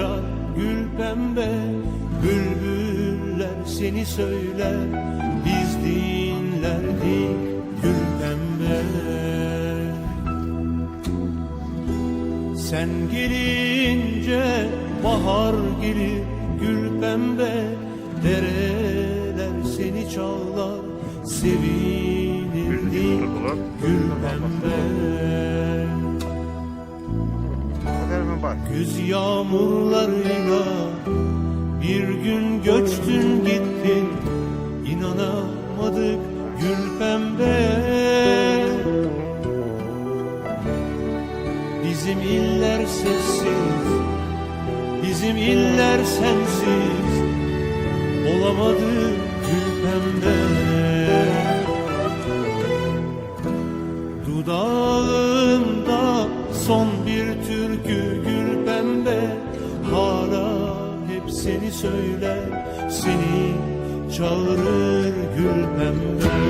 açar gül pembe Bülbüller seni söyler. Biz dinlerdik gül pembe. Sen gelince bahar gelir gül pembe. Dereler seni çağlar sevinirdik gül pembe Bak. Güz yağmurlarıyla bir gün göçtün gittin. İnanamadık gül pembe. Bizim iller sessiz Bizim iller sensiz. Olamadı gül pembe. Dudağımda son bir türkü gül pembe. Hala hep seni söyler Seni çağırır gül pembe